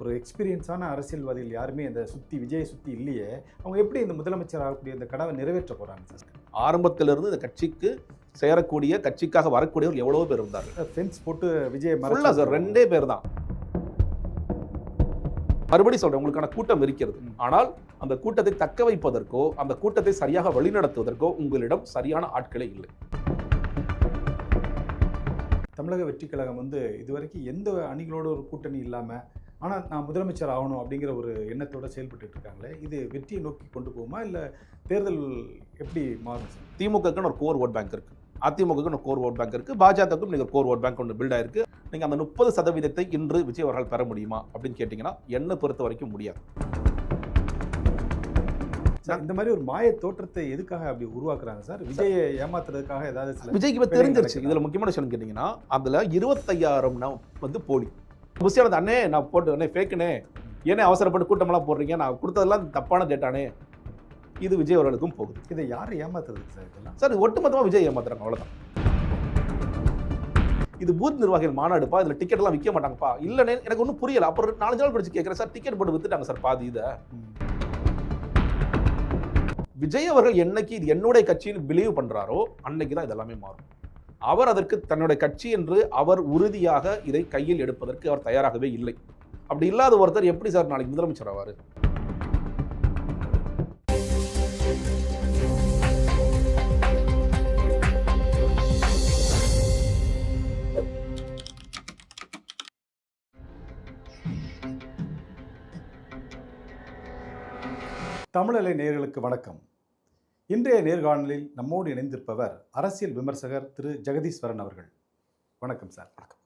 ஒரு எக்ஸ்பீரியன்ஸான அரசியல்வாதிகள் யாருமே இந்த சுற்றி விஜயை சுற்றி இல்லையே. அவங்க எப்படி இந்த முதலமைச்சர் ஆகக்கூடிய இந்த கனவை நிறைவேற்ற போகிறாங்க சார்? ஆரம்பத்திலிருந்து இந்த கட்சிக்கு சேரக்கூடிய கட்சிக்காக வரக்கூடியவர் எவ்வளவோ பேர் இருந்தார்கள் ஃபென்ஸ் போட்டு விஜய் ஃபுல்லா சார் ரெண்டே பேர் தான். மறுபடி சொல்றேன் உங்களுக்கான கூட்டம் இருக்கிறது. ஆனால் அந்த கூட்டத்தை தக்க வைப்பதற்கோ அந்த கூட்டத்தை சரியாக வழிநடத்துவதற்கோ உங்களிடம் சரியான ஆட்களே இல்லை. தமிழக வெற்றி கழகம் வந்து இதுவரைக்கும் எந்த அணிகளோட ஒரு கூட்டணி இல்லாமல் ஆனால் நான் முதலமைச்சர் ஆகணும் அப்படிங்கிற ஒரு எண்ணத்தோட செயல்பட்டுட்டு இருக்காங்களே இது வெற்றியை நோக்கி கொண்டு போகுமா? இல்லை தேர்தல் எப்படி மாறும் சார்? திமுகக்குன்னு ஒரு கோர் ஓட் பேங்க் இருக்கு. அதிமுகக்குன்னு ஒரு கோர் ஓட் பேங்க் இருக்கு. பாஜகவுக்கும் நீங்க கோர் ஓட் பேங்க் ஒன்று பில்ட் ஆயிருக்கு. நீங்க அந்த முப்பது சதவீதத்தை இன்று விஜய் அவர்கள் பெற முடியுமா அப்படின்னு கேட்டீங்கன்னா என்னை பொறுத்த வரைக்கும் முடியாது. சார் இந்த மாதிரி ஒரு மாய தோற்றத்தை எதுக்காக அப்படி உருவாக்குறாங்க சார்? விஜயை ஏமாத்துறதுக்காக ஏதாவது விஜய்க்கு இப்ப தெரிஞ்சிருச்சு. இதுல முக்கியமான விஷயம் கேட்டீங்கன்னா அதுல இருபத்தையாயிரம் வந்து போலி. புசியான அண்ணே நான் போட்டு அண்ணே ஃபேக்குனே ஏனே அவசரப்பட்டு கூட்டமெல்லாம் போடுறீங்க நான் கொடுத்ததெல்லாம் தப்பான டேட்டானே இது விஜய் அவர்களுக்கும் போகுது. இதை யாரை ஏமாத்துறதுக்கு சார் இதெல்லாம்? சார் இது ஒட்டுமொத்தமா விஜய் ஏமாத்துறாங்க அவ்வளவுதான். இது பூத் நிர்வாகிகள் மாநாடுப்பா இதுல டிக்கெட் எல்லாம் விற்க மாட்டாங்கப்பா. இல்லனே எனக்கு ஒன்றும் புரியல. அப்புறம் நாலஞ்சு நாள் கழிச்சு கேட்குறேன் சார் டிக்கெட் போட்டு வித்துட்டாங்க சார் பாதி இதை. விஜய் அவர்கள் என்னைக்கு இது என்னுடைய கட்சின்னு பிலீவ் பண்றாரோ அன்னைக்கு தான் இதெல்லாமே மாறும். அவர் அதற்கு தன்னுடைய கட்சி என்று அவர் உறுதியாக இதை கையில் எடுப்பதற்கு அவர் தயாராகவே இல்லை. அப்படி இல்லாத ஒருத்தர் எப்படி சார் நாளைக்கு முதலமைச்சர் ஆவார்? தமிழலை நேர்களுக்கு வணக்கம். இன்றைய நேர்காணலில் நம்மோடு இணைந்திருப்பவர் அரசியல் விமர்சகர் திரு ஜெகதீஸ்வரன் அவர்கள். வணக்கம் சார். வணக்கம்.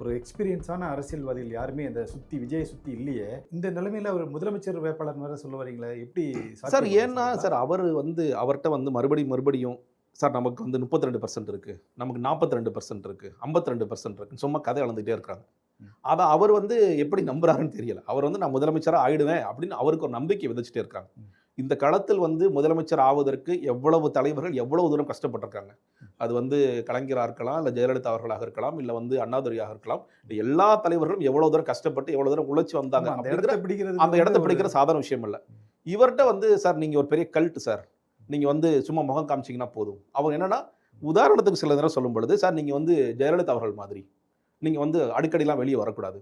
ஒரு எக்ஸ்பீரியன்ஸான அரசியல்வாதிகள் யாருமே இந்த சுற்றி விஜயை சுற்றி இல்லையே. இந்த நிலைமையில் அவர் முதலமைச்சர் வேட்பாளர் வேற சொல்ல வரீங்களே? எப்படி சார் ஏன்னா சார்? அவர் வந்து அவர்கிட்ட வந்து மறுபடியும் மறுபடியும் சார் நமக்கு வந்து முப்பத்தி ரெண்டு பர்சன்ட் இருக்கு. நமக்கு நாற்பத்தி ரெண்டு பர்சன்ட் இருக்கு. ஐம்பத்தி ரெண்டு பர்சன்ட் இருக்கு சும்மா கதை அளந்துட்டே இருக்காங்க. ம். அதை அவர் வந்து எப்படி நம்புறாருன்னு தெரியல. அவர் வந்து நான் முதலமைச்சராக ஆயிடுவேன் அப்படின்னு அவருக்கு ஒரு நம்பிக்கை விதைச்சிட்டே இருக்காங்க. இந்த களத்தில் வந்து முதலமைச்சர் ஆவதற்கு எவ்வளவு தலைவர்கள் எவ்வளவு தூரம் கஷ்டப்பட்டிருக்காங்க? அது வந்து கலைஞராக இருக்கலாம் இல்லை ஜெயலலிதா அவர்களாக இருக்கலாம் இல்லை வந்து அண்ணாதுரையாக இருக்கலாம். எல்லா தலைவர்களும் எவ்வளவு தூரம் கஷ்டப்பட்டு எவ்வளவு தூரம் உழைச்சி வந்தாங்க அந்த இடத்த பிடிக்கிறது அந்த இடத்த பிடிக்கிற சாதாரண விஷயம் இல்லை. இவர்கிட்ட வந்து சார் நீங்க ஒரு பெரிய கல்ட் சார். நீங்க வந்து சும்மா முகம் காமிச்சீங்கன்னா போதும். அவங்க என்னன்னா உதாரணத்துக்கு சில நேரம் சொல்லும் பொழுது சார் நீங்க வந்து ஜெயலலிதா அவர்கள் மாதிரி. நீங்க வந்து அடிக்கடிலாம் வெளியே வரக்கூடாது.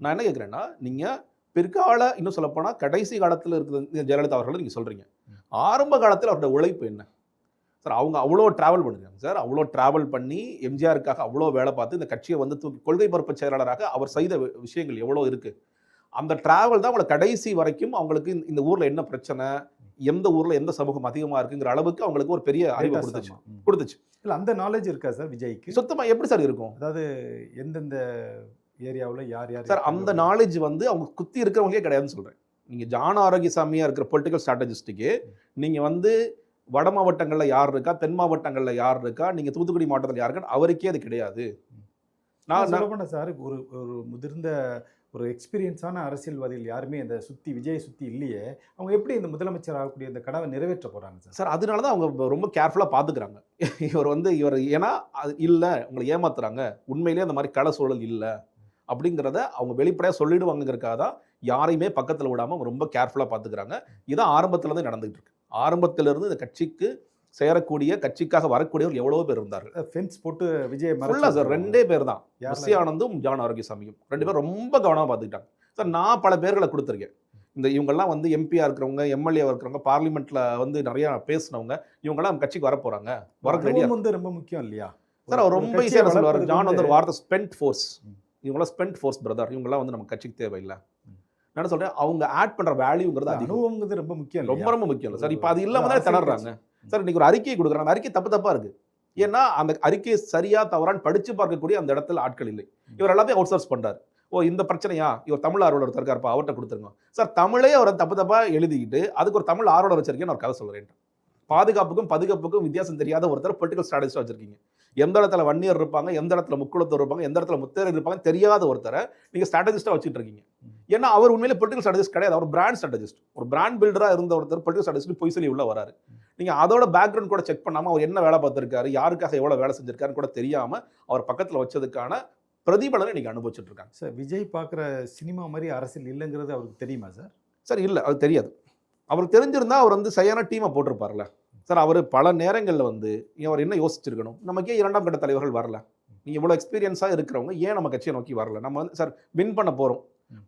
நான் என்ன கேட்குறேன்னா நீங்க பிற்கால இன்னும் சொல்லப்போனா கடைசி காலத்தில் இருக்கிற ஜெயலலிதா அவர்களை நீங்க சொல்றீங்க. ஆரம்ப காலத்தில் அவரோட உழைப்பு என்ன? சார் அவங்க அவ்வளோ டிராவல் பண்ணிருக்காங்க. சார் அவ்வளோ டிராவல் பண்ணி எம்ஜிஆருக்காக அவ்வளோ வேலை பார்த்து இந்த கட்சியை வந்து தூக்கி கொள்கை பரப்பு செயலாளராக அவர் செய்த விஷயங்கள் எவ்வளோ இருக்கு? அந்த டிராவல் தான் அவங்களை கடைசி வரைக்கும் அவங்களுக்கு இந்த- ஊர்ல என்ன பிரச்சனை? எந்த ஊர்ல எந்த சமூகம் அதிகமா இருக்குங்கிற அளவுக்கு அவங்களுக்கு ஒரு பெரிய அறிவை கொடுத்துச்சு. கொடுத்துச்சு. இல்ல அந்த நாலேஜ் இருக்கா சார் விஜய்க்கு? சுத்தமா எப்படி சார் இருக்கும்? அதாவது எந்தெந்த ஏரியாவுல யார் யார் சார் அந்த? நாலேஜ் வந்து அவங்க குத்தி இருக்கிறவங்களே கிடையாதுன்னு சொல்றேன். நீங்க ஜான ஆரோக்கியசாமியா இருக்கிற பொலிட்டிக்கல் ஸ்ட்ராட்டஜிஸ்ட்டுக்கு நீங்க வந்து வட மாவட்டங்கள்ல யார் இருக்கா தென் மாவட்டங்கள்ல யார் இருக்கா நீங்க தூத்துக்குடி மாவட்டத்தில் யார் அவருக்கே அது கிடையாது. நான் சொல்ல சார் ஒரு ஒரு முதிர்ந்த ஒரு எக்ஸ்பீரியன்ஸான அரசியல்வாதிகள் யாருமே இந்த சுற்றி விஜயை சுற்றி இல்லையே. அவங்க எப்படி இந்த முதலமைச்சர் ஆகக்கூடிய இந்த கனவை நிறைவேற்ற போறாங்க சார்? சார் அதனால தான் அவங்க ரொம்ப கேர்ஃபுல்லாக பார்த்துக்கிறாங்க இவர் வந்து இவர் ஏன்னா அது இல்லை உங்களை ஏமாத்துறாங்க. உண்மையிலேயே அந்த மாதிரி கள சூழல் இல்லை. அப்படிங்கிறத அவங்க வெளிப்படையாக சொல்லிடுவாங்கங்கிறக்காக தான் யாரையுமே பக்கத்தில் விடாமல் அவங்க ரொம்ப கேர்ஃபுல்லாக பார்த்துக்கிறாங்க இதான் ஆரம்பத்துல இருந்து நடந்துகிட்டு இருக்கு. ஆரம்பத்திலிருந்து இந்த கட்சிக்கு சேரக்கூடிய கட்சிக்காக வரக்கூடியவர் எவ்வளவோ பேர் இருந்தார்கள். ஃபென்ஸ் போட்டு விஜய் ஃபுல்லாக சார் ரெண்டே பேர் தான்? புஷி ஆனந்தும் ஜான் ஆரோக்கியசாமியும். ரெண்டு பேரும் ரொம்ப கவனமாக பார்த்துக்கிட்டாங்க சார் நான் பல பேர்களை கொடுத்துருக்கேன். இந்த இவங்கெல்லாம் வந்து எம்பியா இருக்கிறவங்க எம்எல்ஏ இருக்கிறவங்க பார்லிமெண்ட்ல வந்து நிறைய பேசினவங்க இவங்கெல்லாம் கட்சிக்கு வர போறாங்க வரக்கு வந்து ரொம்ப முக்கியம் இல்லையா? சார் அவர் ரொம்ப ஈஸியாக சொல்லுவார் ஜான் வந்து ஒரு வார்த்தை ஸ்பெண்ட் ஃபோர்ஸ். இவங்களாம் ஸ்பெண்ட் ஃபோர்ஸ் பிரதர் இவங்கெல்லாம் வந்து நம்ம கட்சிக்கு தேவையில்லை. நான் சொல்றேன்? அவங்க ஆட் பண்ற வேல்யூங்கிறது அனுபவங்கிறது ரொம்ப முக்கியம் ரொம்ப? ரொம்ப முக்கியம் இல்லை சார் இப்போ அது ஒரு இல்லாம தான் திணறாங்க. சார் இன்னைக்கு ஒரு அறிக்கை கொடுக்குறாங்க. அந்த அறிக்கை தப்பு தப்பா இருக்கு. ஏன்னா அந்த அறிக்கை சரியா தவறான்னு படிச்சு பார்க்கக்கூடிய அந்த இடத்துல ஆட்கள் இல்லை. இவர் எல்லாத்தையும் அவுட் சோர்ஸ் பண்றாரு. ஓ இந்த பிரச்சனையா? இவர் தமிழ் ஆர்வலர் ஒருத்தர் இருக்காருப்பா அவர்கிட்ட கொடுத்துருங்க. சார் தமிழே அவரை தப்பு தப்பா எழுதிக்கிட்டு அதுக்கு ஒரு தமிழ் ஆர்வலர் வச்சிருக்கேன்னு ஒரு கதை சொல்றேன். பாதுகாப்புக்கும் பாதுகாப்புக்கும் வித்தியாசம் தெரியாத ஒருத்தர் பொலிட்டிக்கல் ஸ்ட்ராட்டஜிஸ்ட் வச்சிருக்கீங்க. எந்த இடத்துல வன்னியர் இருப்பாங்க எந்த இடத்துல முக்குளத்தூர் இருப்பாங்க எந்த இடத்துல முத்தேர் இருப்பாங்க தெரியாத ஒருத்தரை நீங்க ஸ்ட்ராட்டஜிஸ்டா வச்சுட்டு இருக்கீங்க. ஏன்னா அவர் உண்மையிலே பொலிட்டிக்கல் ஸ்ட்ராட்டஜிஸ்ட் கிடையாது. அவர் பிராண்ட் ஸ்ட்ராட்டஜிஸ்ட் ஒரு பிராண்ட் பில்டரா இருந்த ஒருத்தர் பொலிட்டிக்கல் ஸ்ட்ராட்டஜிஸ்ட் பொய் சொல்லி உள்ள வராரு. நீங்க அதோட பேக்ரவுண்ட் கூட செக் பண்ணாம அவர் என்ன வேலை பார்த்திருக்காரு யாருக்காக எவ்வளவு வேலை செஞ்சிருக்காருன்னு கூட தெரியாம அவர் பக்கத்துல வச்சதுக்கான பிரதிபலனை இன்னைக்கு அனுபவிச்சுட்டு இருக்காங்க. சார் விஜய் பார்க்குற சினிமா மாதிரி அரசியல் இல்லைங்கிறது அவருக்கு தெரியுமா சார்? சார் இல்லை. அது தெரியாது. அவருக்கு தெரிஞ்சிருந்தா அவர் வந்து சரியான டீமை போட்டிருப்பார்ல சார் அவர் பல நேரங்களில் வந்து அவர் என்ன யோசிச்சிருக்கணும்? நமக்கே இரண்டாம் கட்ட தலைவர்கள் வரல. நீங்கள் இவ்வளோ எக்ஸ்பீரியன்ஸாக இருக்கிறவங்க ஏன் நம்ம கட்சியை நோக்கி வரல? நம்ம வந்து சார் வின் பண்ண போகிறோம்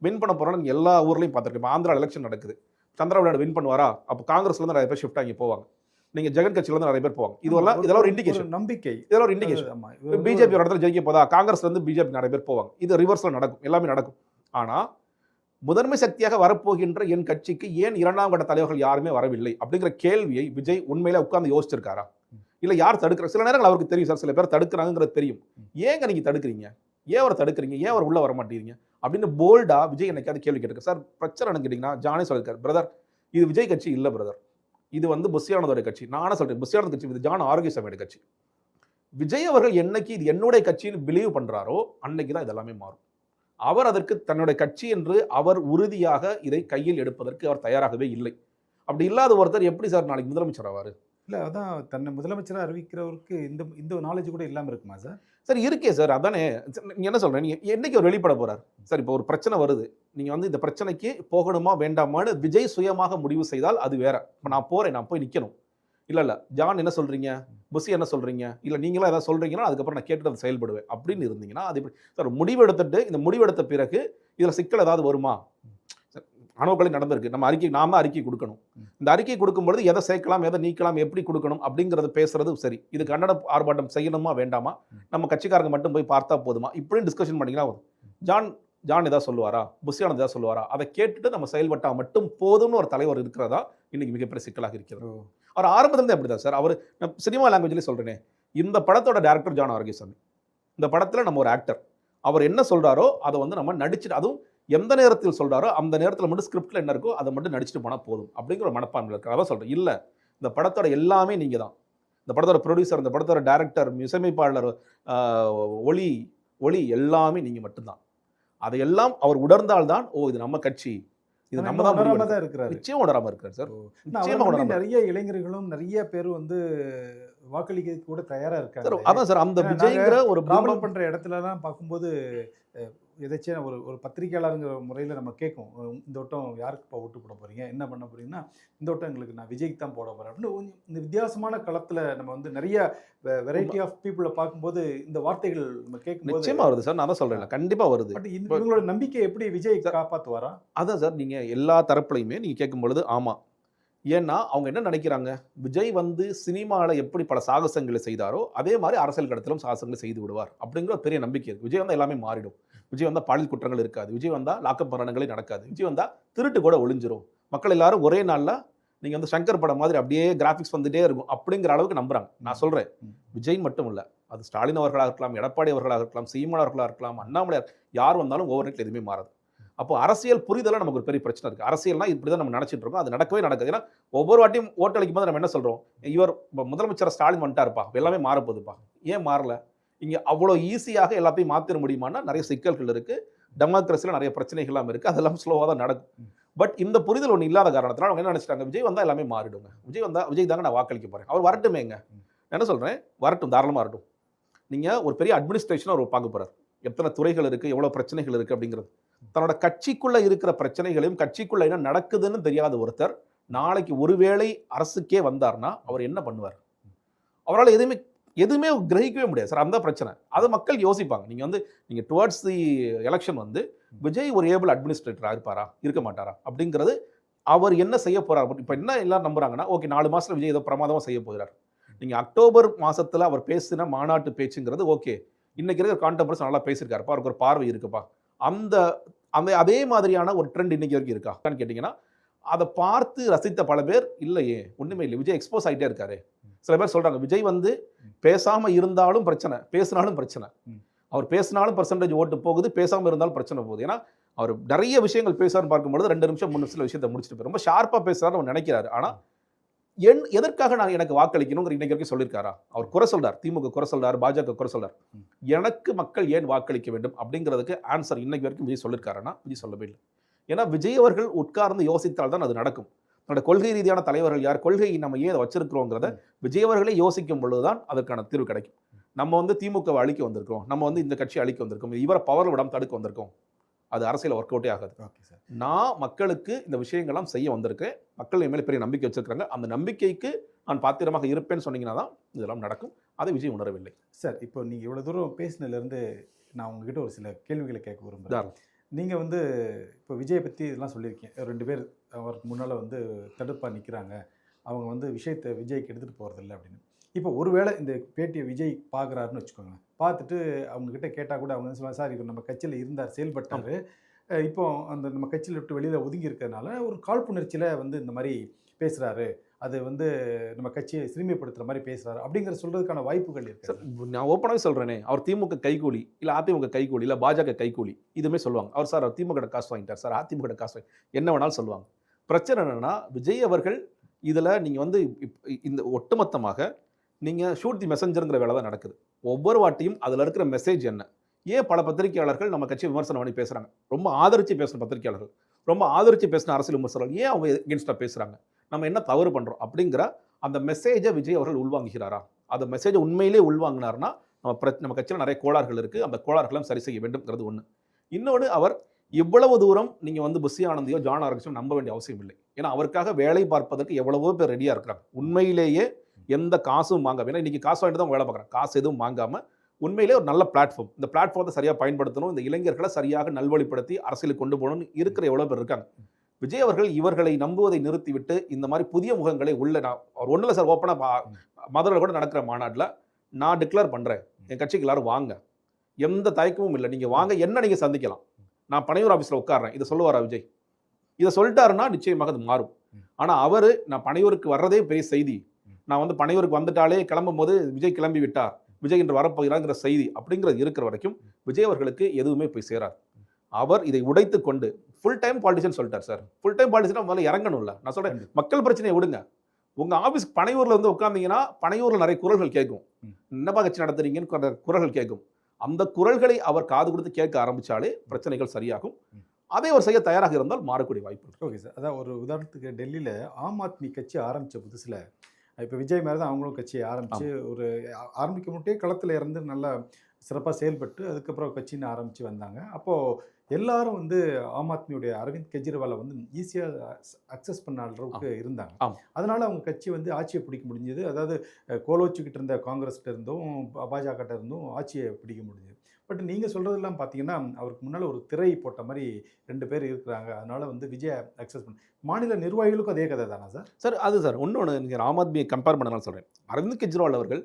வின் பண்ண போகிறோம் நீங்கள் எல்லா ஊர்லேயும் பார்த்துருக்கோம் இப்போ ஆந்திரா எலெக்ஷன் நடக்குது. சந்திரபாபு வின் பண்ணுவாரா? அப்போ காங்கிரஸ்லேருந்து நிறைய பேர் ஷிஃப்ட் ஆகி போவாங்க. நீங்கள் ஜெகன் கட்சியிலேருந்து நிறைய பேர் போவாங்க. இதெல்லாம் இதெல்லாம் ஒரு இண்டிகேஷன் நம்பிக்கை. இதெல்லாம் ஒரு இண்டிகேஷன் பிஜேபி ஒரு இடத்துல ஜெயிக்க போதா? காங்கிரஸ்ல இருந்து பிஜேபி நிறைய பேர் போவாங்க. இது ரிவர்ஸ்ல நடக்கும். எல்லாமே நடக்கும். ஆனா முதன்மை சக்தியாக வரப்போகின்ற என் கட்சிக்கு ஏன் இரண்டாம் கட்ட தலைவர்கள் யாருமே வரவில்லை அப்படிங்கிற கேள்வியை விஜய் உண்மையில உட்கார்ந்து யோசிச்சிருக்காரா? இல்லை யார் தடுக்கிற? சில நேரங்கள் அவருக்கு தெரியும் சார் சில பேர் தடுக்கிறாங்கிறது தெரியும். ஏங்க நீங்கள் தடுக்கிறீங்க? ஏன் அவரை தடுக்கிறீங்க? ஏன் அவர் உள்ளே வர மாட்டேங்கிறீங்க? அப்படின்னு போல்டா விஜய் என்னைக்காவது கேள்வி கேட்டிருக்காரு சார் பிரச்சனை என்னன்னு ஜானே சொல்லியிருக்காரு பிரதர் இது விஜய் கட்சி இல்லை பிரதர் இது வந்து புஷியானதோட கட்சி. நானே சொல்கிறேன் புஷியானது கட்சி இது ஜான் ஆரோக்கியசாமியோட கட்சி. விஜய் அவர்கள் என்னைக்கு இது என்னுடைய கட்சின்னு பிலீவ் பண்ணுறாரோ அன்னைக்கு தான் இதெல்லாமே மாறும். அவர் அதற்கு தன்னுடைய கட்சி என்று அவர் உறுதியாக இதை கையில் எடுப்பதற்கு அவர் தயாராகவே இல்லை. அப்படி இல்லாத ஒருத்தர் எப்படி சார் நாளைக்கு முதலமைச்சர் ஆவார்? இல்ல அதான் தன்னை முதலமைச்சரா அறிவிக்கிறவருக்கு இந்த இந்த நாலேஜ் கூட இல்லாம இருக்குமா சார்? சார் இருக்கே சார் அதானே. சரி, நீங்க என்ன சொல்றேன் நீங்க என்னைக்கு அவர் வெளிப்பட போறார்? சார் இப்போ ஒரு பிரச்சனை வருது. நீங்க வந்து இந்த பிரச்சனைக்கு போகணுமா வேண்டாமான்னு விஜய் சுயமாக முடிவு செய்தால் அது வேற. இப்போ நான் போறேன் நான் போய் நிக்கணும். இல்ல இல்ல. ஜான் என்ன சொல்றீங்க? புசி என்ன சொல்றீங்க? இல்ல நீங்களும் ஏதாவது சொல்றீங்கன்னா அதுக்கப்புறம் நான் கேட்டுட்டு அதை செயல்படுவேன். அப்படின்னு இருந்தீங்கன்னா அது எப்படி? சார் முடிவு எடுத்துட்டு இந்த முடிவெடுத்த பிறகு இதுல சிக்கல் ஏதாவது வருமா? அணுக்களே நடந்திருக்கு. நம்ம அறிக்கை நாம அறிக்கை கொடுக்கணும். இந்த அறிக்கை கொடுக்கும்பொழுது எதை சேர்க்கலாம் எதை நீக்கலாம் எப்படி கொடுக்கணும் அப்படிங்கறது பேசுறது சரி. இது கன்னட ஆர்ப்பாட்டம் செய்யணுமா வேண்டாமா? நம்ம கட்சிக்காரங்க மட்டும் போய் பார்த்தா போதுமா? இப்படியும் டிஸ்கஷன் பண்ணிங்கன்னா வரும் ஜான் ஜான் ஏதாவது சொல்லுவாரா? புஷியானது ஏதாவது சொல்லுவாரா? அதை கேட்டுட்டு நம்ம செயல்பட்டா மட்டும் போதும்னு ஒரு தலைவர் இருக்கிறதா இன்னைக்கு மிகப்பெரிய சிக்கலாக இருக்கிறது. அவர் ஆரம்பத்துல அப்படிதான் சார். அவர் நான் சினிமா லாங்குவேஜ்லேயே சொல்றேனே. இந்த படத்தோட டேரக்டர் ஜான் ஆரோக்கியசாமி. இந்த படத்துல நம்ம ஒரு ஆக்டர் அவர் என்ன சொல்றாரோ அதை வந்து நம்ம நடிச்சுட்டு அதுவும் எந்த நேரத்தில் சொல்றாரோ அந்த நேரத்தில் மட்டும் ஸ்கிரிப்ட்ல என்ன இருக்கோ அதை மட்டும் நடிச்சுட்டு போனா போதும் அப்படிங்கிற ஒரு மனப்பான்மை இருக்கு அதான் சொல்றேன். இல்ல இந்த படத்தோட எல்லாமே நீங்க தான் இந்த படத்தோட ப்ரொடியூசர் இந்த படத்தோட டேரக்டர் இசையமைப்பாளர் ஒளி ஒளி எல்லாமே நீங்க மட்டும்தான். அதையெல்லாம் அவர் உணர்ந்தால்தான் ஓ இது நம்ம கட்சி. இது நம்ம தான் உணராம. தான் இருக்கிறாரு. நிச்சயம் உணராம இருக்காரு சார். நிச்சயமா உணராம நிறைய இளைஞர்களும் நிறைய பேர் வந்து வாக்களிக்க கூட தயாரா இருக்காங்க. அதான் சார் அந்த விஜய்ங்கிற ஒரு பிம்பம் பண்ற இடத்துலலாம் பார்க்கும்போது எதாச்சும் ஒரு ஒரு பத்திரிகையாளருங்கிற முறையில் நம்ம கேட்கும். இந்த வட்டம் யாருக்குப்பா ஓட்டு போட போறீங்க? என்ன பண்ண போறீங்கன்னா இந்த வட்டம் எங்களுக்கு நான் விஜய்க்கு தான் போட போறேன். அப்படின்னு இந்த வித்தியாசமான களத்துல நம்ம வந்து நிறைய வெரைட்டி ஆஃப் பீப்புளை பார்க்கும்போது இந்த வார்த்தைகள் நம்ம கேட்கும்போது நிச்சயமா வருது சார். நான் தான் சொல்றேன். கண்டிப்பா வருது. பட் இவங்களோட நம்பிக்கை எப்படி விஜய் காப்பாத்துவாரா? அதான் சார். நீங்க எல்லா தரப்புலையுமே நீங்க கேட்கும் பொழுது ஆமா ஏன்னா அவங்க என்ன நினைக்கிறாங்க? விஜய் வந்து சினிமாவில் எப்படி பல சாகசங்களை செய்தாரோ அதே மாதிரி அரசியல் கடத்திலும் சாகசங்களை செய்து விடுவார் அப்படிங்கிற ஒரு பெரிய நம்பிக்கை இருக்கு. விஜய் வந்தா எல்லாமே மாறிடும். விஜய் வந்தா பாலியல் குற்றங்கள் இருக்காது. விஜய் வந்தா லாக்கப் மரணங்களே நடக்காது. விஜய் வந்தா திருட்டு கூட ஒளிஞ்சிரும். மக்கள் எல்லாரும் ஒரே நாள்ல நீங்க வந்து சங்கர் படம் மாதிரி அப்படியே கிராஃபிக்ஸ் வந்துட்டே இருக்கும் அப்படிங்கிற அளவுக்கு நம்புறாங்க. நான் சொல்றேன். ம். விஜய் மட்டும் இல்ல. அது ஸ்டாலின் அவர்களாக இருக்கலாம் எடப்பாடி அவர்களாக இருக்கலாம் சீமான் அவர்களாக இருக்கலாம் அண்ணாமலையார் யார் வந்தாலும் ஓவர் நைட்ல எதுவுமே மாறாது. அப்போ அரசியல் புரிதல நமக்கு ஒரு பெரிய பிரச்சனை இருக்கு. அரசியல்னா இப்படி தான் நம்ம நினைச்சிட்டு இருக்கோம். அது நடக்கவே நடக்குது. ஏன்னா ஒவ்வொரு வாட்டியும் ஓட்டளிக்கும் போது நம்ம என்ன சொல்றோம்? இவர் முதலமைச்சர் ஸ்டாலின் வந்துட்டாருப்பா. எல்லாமே மாறப்போகுதுப்பா ஏன் மாறல? இங்க அவ்வளோ ஈஸியாக எல்லாத்தையும் மாத்திர முடியுமான்னா நிறைய சிக்கல்கள் இருக்கு. டெமோக்ரஸியில் நிறைய பிரச்சனைகள்லாம் இருக்கு. அதெல்லாம் ஸ்லோவாக தான் நடக்கும். பட் இந்த புரிதல் ஒன்று இல்லாத காரணத்தினால அவங்க என்ன நினைச்சிட்டாங்க? விஜய் வந்தால் எல்லாமே மாறிடுங்க. விஜய் வந்தால் விஜய் தாங்க நான் வாக்களிக்க போகிறேன் அவர் வரட்டுமேங்க என்ன சொல்கிறேன் வரட்டும். தாராளமாக வரட்டும். நீங்கள் ஒரு பெரிய அட்மினிஸ்ட்ரேஷன் அவர் பார்க்க போகிறார் எத்தனை துறைகள் இருக்குது எவ்வளோ பிரச்சனைகள் இருக்குது அப்படிங்கிறது. தன்னோட கட்சிக்குள்ளே இருக்கிற பிரச்சனைகளையும் கட்சிக்குள்ள என்ன நடக்குதுன்னு தெரியாத ஒருத்தர் நாளைக்கு ஒருவேளை அரசுக்கே வந்தார்னா அவர் என்ன பண்ணுவார்? அவரால் எதுவுமே எதுவுமே கிரகிக்கவே முடியாது சார். அந்த பிரச்சனை. அதை மக்கள் யோசிப்பாங்க. நீங்கள் வந்து நீங்கள் டுவர்ட்ஸ் தி எலெக்ஷன் வந்து விஜய் ஒரு ஏபிள் அட்மினிஸ்ட்ரேட்டராக இருப்பாரா? இருக்க மாட்டாரா? அப்படிங்கிறது அவர் என்ன செய்ய போகிறார் இப்போ என்ன எல்லாரும் நம்புறாங்கன்னா ஓகே நாலு மாதத்தில் விஜய் ஏதோ பிரமாதமாக செய்ய போகிறார். நீங்கள் அக்டோபர் மாதத்தில் அவர் பேசின மாநாட்டு பேச்சுங்கிறது ஓகே இன்றைக்கி இருக்கிற கான்டெம்பரஸ் நல்லா பேசியிருக்காருப்பா. அவருக்கு ஒரு பார்வை இருக்குப்பா. அந்த அந்த அதே மாதிரியான ஒரு ட்ரெண்ட் இன்னைக்கு வரைக்கும் இருக்கா? கேட்டிங்கன்னா அதை பார்த்து ரசித்த பல பேர் இல்லையே ஒண்ணுமே இல்லை. விஜய் எக்ஸ்போஸ் ஆகிட்டே இருக்காரு. சில பேர் சொல்றாங்க விஜய் வந்து பேசாம இருந்தாலும் பிரச்சனை பேசினாலும் பிரச்சனை. அவர் பேசினாலும் பர்சன்டேஜ் ஓட்டு போகுது பேசாம இருந்தாலும் பிரச்சனை போகுது. ஏன்னா அவர் நிறைய விஷயங்கள் பேசுறாருன்னு பார்க்கும்போது ரெண்டு நிமிஷம் மூணு நிமிஷம் விஷயத்தை முடிச்சுட்டு போய் ரொம்ப ஷார்ப்பா பேசுறாரு அவர் நினைக்கிறாரு. ஆனா என் எதற்காக நான் எனக்கு வாக்களிக்கணுங்கிற இன்னைக்கு வரைக்கும் சொல்லியிருக்காரா? அவர் குறை சொல்றார் திமுக குறை சொல்றாரு பாஜக குறை சொல்றார். எனக்கு மக்கள் ஏன் வாக்களிக்க வேண்டும் அப்படிங்கிறதுக்கு ஆன்சர் இன்னைக்கு வரைக்கும் விஜய் சொல்லியிருக்காருன்னா விஜய் சொல்லவே இல்லை. ஏன்னா விஜய் அவர்கள் உட்கார்ந்து யோசித்தால் தான் அது நடக்கும். தன்னோட கொள்கை ரீதியான தலைவர்கள் யார் கொள்கை நம்ம ஏன் அதை வச்சிருக்கிறோங்கிறத விஜய் அவர்களே யோசிக்கும் பொழுதுதான் அதற்கான தீர்வு கிடைக்கும். நம்ம வந்து திமுகவை அழிக்க வந்திருக்கோம் நம்ம வந்து இந்த கட்சி அழிக்க வந்திருக்கோம் இவரை பவர் விடாம தடுக்க வந்திருக்கோம். அது அரசியல் ஒர்க் அவுட்டே ஆகாது. ஓகே சார் நான் மக்களுக்கு இந்த விஷயங்கள்லாம் செய்ய வந்திருக்கேன் மக்கள் என் மேலே பெரிய நம்பிக்கை வச்சிருக்காங்க அந்த நம்பிக்கைக்கு நான் பாத்திரமாக இருப்பேன்னு சொன்னீங்கன்னா தான் இதெல்லாம் நடக்கும். அதை விஜய் உணரவில்லை. சார் இப்போ நீங்கள் இவ்வளோ தூரம் பேசினதுலேருந்து நான் உங்ககிட்ட ஒரு சில கேள்விகளை கேட்க விரும்புகிறேன். நீங்கள் வந்து இப்போ விஜயை பற்றி இதெல்லாம் சொல்லியிருக்கீங்க. ரெண்டு பேர் அவருக்கு முன்னால் வந்து தடுப்பாக நிற்கிறாங்க அவங்க வந்து விஷயத்தை விஜய்க்கு எடுத்துகிட்டு போகிறதில்ல அப்படின்னு. இப்போ ஒருவேளை இந்த பேட்டியை விஜய் பார்க்குறாருன்னு வச்சுக்கோங்க பார்த்துட்டு அவங்கக்கிட்ட கேட்டால் கூட அவங்க சொல்லுவாங்க சார் இவர் நம்ம கட்சியில் இருந்தார் செயல்பட்டார். இப்போ அந்த நம்ம கட்சியில் விட்டு வெளியில் ஒதுங்கி இருக்கிறதுனால ஒரு காழ்ப்புணர்ச்சியில் வந்து இந்த மாதிரி பேசுகிறாரு அது வந்து நம்ம கட்சியை சிறுமைப்படுத்துகிற மாதிரி பேசுகிறாரு அப்படிங்கிற சொல்கிறதுக்கான வாய்ப்புகள் இருக்குது. நான் ஓப்பனாகவே சொல்கிறேனே அவர் திமுக கைகூலி இல்லை அதிமுக கைகூலி இல்லை பாஜக கைகூலி இதுவுமே சொல்லுவாங்க. அவர் சார் அவர் திமுக காசு வாங்கிட்டார் சார் அதிமுக காசு வாங்கி என்ன வேணாலும் சொல்லுவாங்க. பிரச்சனை என்னன்னா விஜய் அவர்கள் இதில் நீங்கள் வந்து இப்- இந்த ஒட்டுமொத்தமாக நீங்கள் ஷூட் தி மெசஞ்சருங்கிற வேலை தான் நடக்குது. ஒவ்வொரு வாட்டியும் அதில் இருக்கிற மெசேஜ் என்ன? ஏன் பல பத்திரிகையாளர்கள் நம்ம கட்சி விமர்சனம் பண்ணி பேசுகிறாங்க ரொம்ப ஆதரித்து பேசுகிற பத்திரிகையாளர்கள் ரொம்ப ஆதரித்து பேசின அரசியல் விமர்சகர்கள் ஏன் அவங்க எகென்ஸ்டாக பேசுகிறாங்க நம்ம என்ன தவறு பண்ணுறோம் அப்படிங்கிற அந்த மெசேஜை விஜய் அவர்கள் உள்வாங்குகிறாரா? அந்த மெசேஜை உண்மையிலே உள்வாங்கினார்னா நம்ம பிர நம்ம கட்சியில் நிறைய கோளாறுகள் இருக்குது அந்த கோளாறுகளும் சரி செய்ய வேண்டும்ங்கிறது ஒன்று இன்னொன்று அவர் இவ்வளவு தூரம் நீங்கள் வந்து புஷி ஆனந்தியோ ஜான் ஆர்கஸோ நம்ப வேண்டிய அவசியம் இல்லை. ஏன்னா அவருக்காக வேலை பார்ப்பதற்கு எவ்வளவோ பேர் ரெடியாக இருக்கிறாங்க. உண்மையிலேயே எந்த காசும் வாங்காம ஏன்னா இன்னைக்கு காசு வாங்கிட்டு தான் வேலை பார்க்குறாங்க காசு எதுவும் வாங்காமல் உண்மையிலே ஒரு நல்ல பிளாட்ஃபார்ம் இந்த பிளாட்ஃபார்த்தை சரியாக பயன்படுத்தணும். இந்த இளைஞர்களை சரியாக நல்வழிப்படுத்தி அரசியலுக்கு கொண்டு போகணும்னு இருக்கிற எவ்வளோ பேர் இருக்காங்க. விஜய் அவர்கள் இவர்களை நம்புவதை நிறுத்திவிட்டு இந்த மாதிரி புதிய முகங்களை உள்ள நான் அவர் ஒன்றில் சார் ஓப்பனாக மதுரையில் கூட நடக்கிற மாநாட்டில் நான் டிக்ளேர் பண்ணுறேன் என் கட்சிக்கு எல்லாரும் வாங்க. எந்த தயக்கமும் இல்லை. நீங்கள் வாங்க. என்ன நீங்கள் சந்திக்கலாம். நான் பனையூர் ஆஃபீஸில் உட்கார்றேன். இதை சொல்லுவாரா விஜய்? இதை சொல்லிட்டாருன்னா நிச்சயமாக அது மாறும். ஆனால் அவர் நான் பனையூருக்கு வர்றதே பெரிய செய்தி. நான் வந்து பனையூருக்கு வந்துட்டாலே கிளம்பும் போது விஜய் கிளம்பி விட்டார் விஜய் என்று வரப்போகிறாங்கிற செய்தி அப்படிங்கிறது இருக்கிற வரைக்கும் விஜய் அவர்களுக்கு எதுவுமே போய் சேராது. அவர் இதை உடைத்து கொண்டு ஃபுல் டைம் பாலிட்டிஷன் சொல்லிட்டார் சார் ஃபுல் டைம் பாலிட்டிஷன் முதல்ல இறங்கணும்ல. நான் கண்டிப்பா. மக்கள் பிரச்சனையை விடுங்க. உங்க ஆபீஸ் பனையூர்ல வந்து உட்கார்ந்தீங்கன்னா பனையூர்ல நிறைய குரல்கள் கேட்கும். என்னப்பா கட்சி நடத்துறீங்கன்னு குர- குரல்கள் கேட்கும். அந்த குரல்களை அவர் காது கொடுத்து கேட்க ஆரம்பிச்சாலே பிரச்சனைகள் சரியாகும். அதை அவர் செய்ய தயாராக இருந்தால் மாறக்கூடிய வாய்ப்பு ஓகே சார் அதான் ஒரு உதாரணத்துக்கு டெல்லியில் ஆம் ஆத்மி கட்சி ஆரம்பித்த புதுசில் இப்போ விஜய் மாதிரி தான் அவங்களும் கட்சியை ஆரம்பித்து ஒரு ஆரம்பிக்க முட்டே களத்தில் இருந்து நல்லா சிறப்பாக செயல்பட்டு அதுக்கப்புறம் கட்சின்னு ஆரம்பித்து வந்தாங்க. அப்போது எல்லாரும் வந்து ஆம் ஆத்மியுடைய அரவிந்த் கெஜ்ரிவாலை வந்து ஈஸியாக அக்சஸ் பண்ண அளவுக்கு இருந்தாங்க. அதனால அவங்க கட்சி வந்து ஆட்சியை பிடிக்க முடிஞ்சது. அதாவது கோலோச்சிக்கிட்டு இருந்த காங்கிரஸ்கிட்ட இருந்தும் பாஜகட்ட இருந்தும் ஆட்சியை பிடிக்க முடிஞ்சது. பட் நீங்கள் சொல்கிறதெல்லாம் பார்த்தீங்கன்னா அவருக்கு முன்னால் ஒரு திரை போட்ட மாதிரி ரெண்டு பேர் இருக்கிறாங்க. அதனால வந்து விஜய் அக்சஸ் பண்ண மாநில நிர்வாகிகளுக்கும் அதே கதை தானா சார்? சார் அது சார். இன்னொன்று நீங்கள் ஆம் ஆத்மியை கம்பேர் பண்ணனால சொல்கிறேன் அரவிந்த் கெஜ்ரிவால் அவர்கள்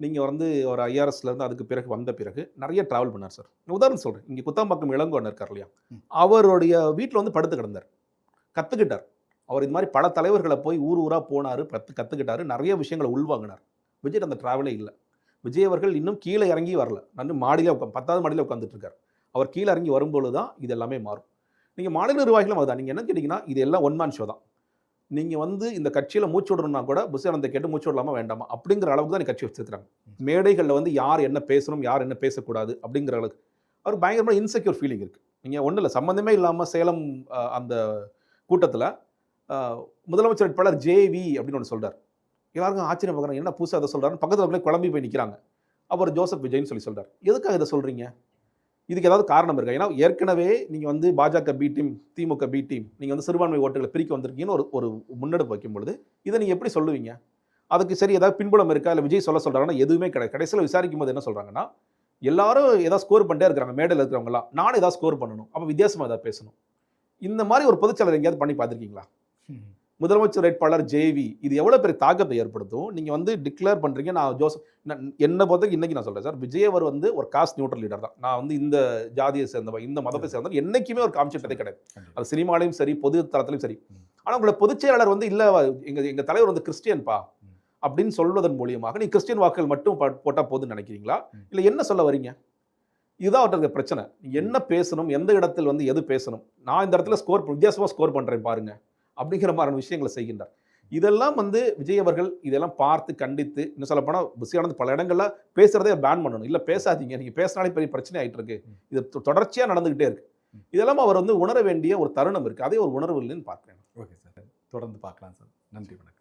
நீங்கள் வந்து ஒரு ஐஆர்எஸ்ல இருந்து அதுக்கு பிறகு வந்த பிறகு நிறைய டிராவல் பண்ணார் சார். உதாரணம் சொல்கிறேன் இங்கே குத்தாம்பாக்கம் இளங்கோன் இருக்கார் இல்லையா. அவருடைய வீட்டில் வந்து படுத்து கிடந்தார். கற்றுக்கிட்டார் அவர் இது மாதிரி பல தலைவர்களை போய் ஊர் ஊராக போனார் பத்து கற்றுக்கிட்டாரு நிறைய விஷயங்களை உள்வாங்கினார். விஜய் அந்த டிராவலே இல்லை. விஜய் அவர்கள் இன்னும் கீழே இறங்கி வரல. நான் மாடியில் உட்கா பத்தாவது மாடியில் உட்காந்துட்ருக்கார் அவர் கீழே இறங்கி வரும்பொழுது தான் இது எல்லாமே மாறும். நீங்கள் மாநில நிர்வாகிகளும் அதுதான். நீங்கள் என்ன கேட்டிங்கன்னா இது எல்லாம் ஒன் மேன் ஷோ தான். நீங்கள் வந்து இந்த கட்சியில் மூச்சு விடணும்னா கூட புசியானந்தை கேட்டு மூச்சு விடலாமா வேண்டாமா அப்படிங்கிற அளவுக்கு தான் கட்சி வச்சுருக்காங்க மேடைகளில் வந்து யார் என்ன பேசணும் யார் என்ன பேசக்கூடாது அப்படிங்கிற அளவுக்கு. அவர் பயங்கரமாக இன்செக்யூர் ஃபீலிங் இருக்குது நீங்கள் ஒன்றும் இல்லை சம்மந்தமே இல்லாமல் சேலம் அந்த கூட்டத்தில் முதலமைச்சர் வேட்பாளர் ஜேவி அப்படின்னு ஒன்று சொல்கிறார் எல்லாருக்கும் ஆச்சரியம் பார்க்குறாங்க என்ன புதுசாக அதை சொல்கிறாருன்னு பக்கத்தில் குழம்பி போய் நிற்கிறாங்க அப்புறம் ஜோசப் விஜய்னு சொல்லி சொல்கிறார் எதுக்காக இதை சொல்கிறீங்க இதுக்கு ஏதாவது காரணம் இருக்கா? ஏன்னா ஏற்கனவே நீங்கள் வந்து Bajaka B team Dhimuka B team நீங்கள் வந்து சிறுபான்மை ஓட்டுகளை பிரிக்க வந்திருக்கீங்கன்னு ஒரு ஒரு முன்னெடுப்பு வைக்கும் பொழுது இதை நீங்கள் எப்படி சொல்லுவீங்க? அதுக்கு சரி ஏதாவது பின்புலம் இருக்கா? இல்லை விஜய் சொல்ல சொல்கிறாங்கன்னா எதுவுமே கிடையாது. கடைசியில் விசாரிக்கும் போது என்ன சொல்கிறாங்கன்னா எல்லாரும் ஏதாவது ஸ்கோர் பண்ணிட்டே இருக்கிறாங்க மேடையில் இருக்கிறவங்களாம் நானும் ஏதாவது ஸ்கோர் பண்ணணும். அப்போ வித்தியாசமாக ஏதாவது பேசணும். இந்த மாதிரி ஒரு பொதுச்செயலர் எங்கேயாவது பண்ணி பார்த்துருக்கீங்களா? முதலமைச்சர் வேட்பாளர் ஜேவி இது எவ்வளோ பெரிய தாக்கத்தை ஏற்படுத்தும்? நீங்கள் வந்து டிக்ளேர் பண்ணுறீங்க நான் ஜோசப் என்னை பொறுத்த இன்னைக்கு நான் சொல்கிறேன் சார். விஜய் அவர் வந்து ஒரு காஸ்ட் நியூட்ரல் லீடர் தான். நான் வந்து இந்த ஜாதியை சேர்ந்தவன் இந்த மதத்தை சேர்ந்தவன் என்னைக்குமே ஒரு காமிச்சிட்டதே கிடையாது. அது சினிமாலையும் சரி பொது தளத்திலையும் சரி. ஆனால் உங்களை பொதுச் செயலாளர் வந்து இல்லை எங்கள் எங்கள் தலைவர் வந்து கிறிஸ்டியன்பா. அப்படின்னு சொல்வதன் மூலியமாக நீ கிறிஸ்டியன் வாக்குகள் மட்டும் போட்டால் போதும்னு நினைக்கிறீங்களா. இல்லை என்ன சொல்ல வரீங்க? இதுதான் அவர்கிட்ட பிரச்சனை. நீ என்ன பேசணும்? எந்த இடத்தில் வந்து எது பேசணும்? நான் இந்த இடத்துல ஸ்கோர் வித்தியாசமாக ஸ்கோர் பண்ணுறேன் பாருங்க. அப்படிங்கிற மாதிரியான விஷயங்களை செய்கின்றார். இதெல்லாம் வந்து விஜய் அவர்கள் இதெல்லாம் பார்த்து கண்டித்து இன்னும் சொல்ல போனால் புசியானது பல இடங்கள்ல பேசுறதே பேன் பண்ணணும். இல்லை பேசாதீங்க. நீங்கள் பேசினாலே பெரிய பிரச்சனை ஆயிட்டு இருக்கு இது தொ- தொடர்ச்சியா நடந்துகிட்டே இருக்கு. இதெல்லாம் அவர் வந்து உணர வேண்டிய ஒரு தருணம் இருக்கு. அதே ஒரு உணர்வு இல்லைன்னு பார்க்கிறேன். Okay sir. தொடர்ந்து பார்க்கலாம் சார். நன்றி வணக்கம்.